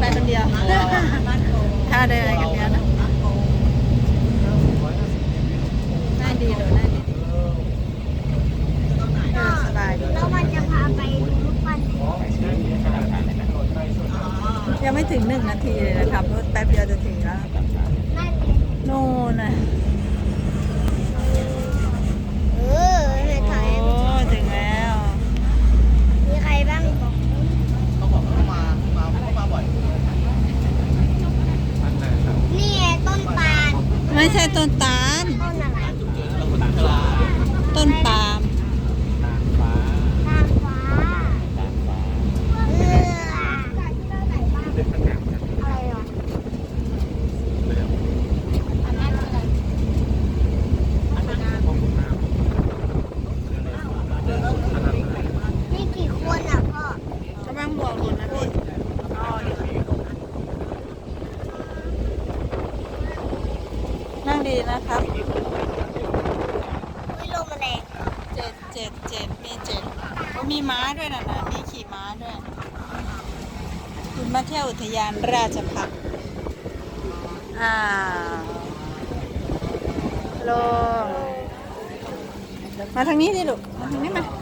ไปคนเดียวถ้าได้อะไรกันเดียวนะน่าดีเลยน่าดีเออสบายดีแล้วมันจะพาไปดูรูปปั้นยังไม่ถึงหนึ่งนาทีเลยนะครับรถแป๊บเดียวจะถึงแล้ว นั่น โน่นนะ เออในไทย โอ้ถึงแล้ว มีใครบ้างบอก เขาบอกเขามา มาเขามาบ่อย นี่ไงต้นตาล ไม่ใช่ต้นตาล ต้นอะไร แล้วก็ตักกลา ต้นปาล์ม ฟ้า ตาลฟ้าเอออะไรหรออันนั้นคืออะไรนี่กี่คนอะพ่อกำลังบวกหล่นนะพี่นั่ง ดีนะครับไม่ลมแมลงเจ็ดเจ็ดเจ็ดมีเจ็ดก็มีม้าด้วยนะนะมีขี่ม้าด้วย คุณมาเที่ยวอุทยานราชพักษ์อ่าวลงมาทางนี้สิลูกมาทางนี้มามา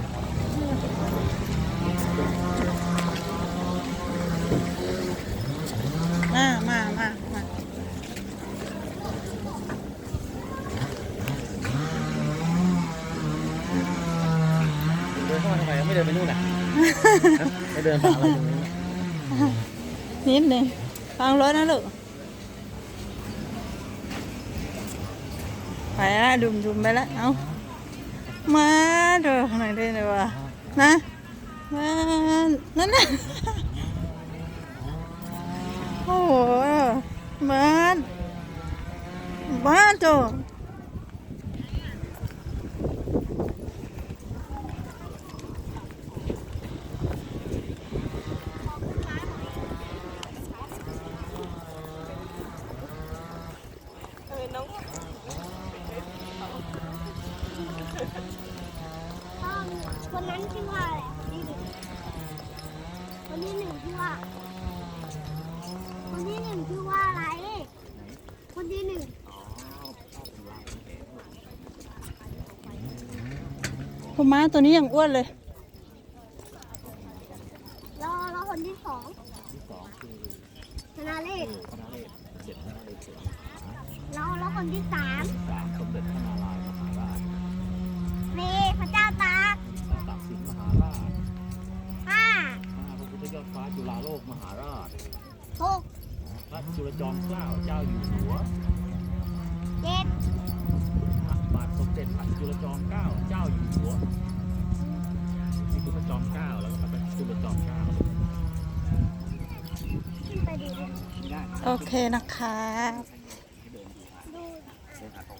มาทำไมไม่เดินไปนู่นน่ะไม่เดินฝั่งอะไรตรงนี้นิดหนึ่งฟังรถนะลูกไปละดุมดุมๆไปละเอามาดูหน่อยด้วยเลยวะนะมานั่นน่ะโอ้โหมามาจ้ะ พ่อคนนั้นชื่อว่าอะไรนี่หนึ่งคนที่หนึ่งชื่อว่าคนที่หนึ่งชื่อว่าอะไรคนที่หนึ่งคุณม้าตัวนี้ยังอ้วนเลย แล้วแล้วคนที่สองชนะเลขแล้ วแล้วคนที่สามสามสมเด็จพระนารายณ์มหาราชเรพระเจ้าตากตากสินมหาราชห้าห้าพระพุทธยอดฟ้าจุฬาโลกมหาราชหกพระจุลจอมเกล้าเจ้าอยู่หัวเจ็ดพระบาทสมเด็จพระจุลจอมเกล้าเจ้าอยู่หัวนี่คือพระจอมเกล้าแล้วก็พระจุลจอมเกล้าขึ้นไปดูดิไม่ได้โอเคนะคะดูเดิน หาของ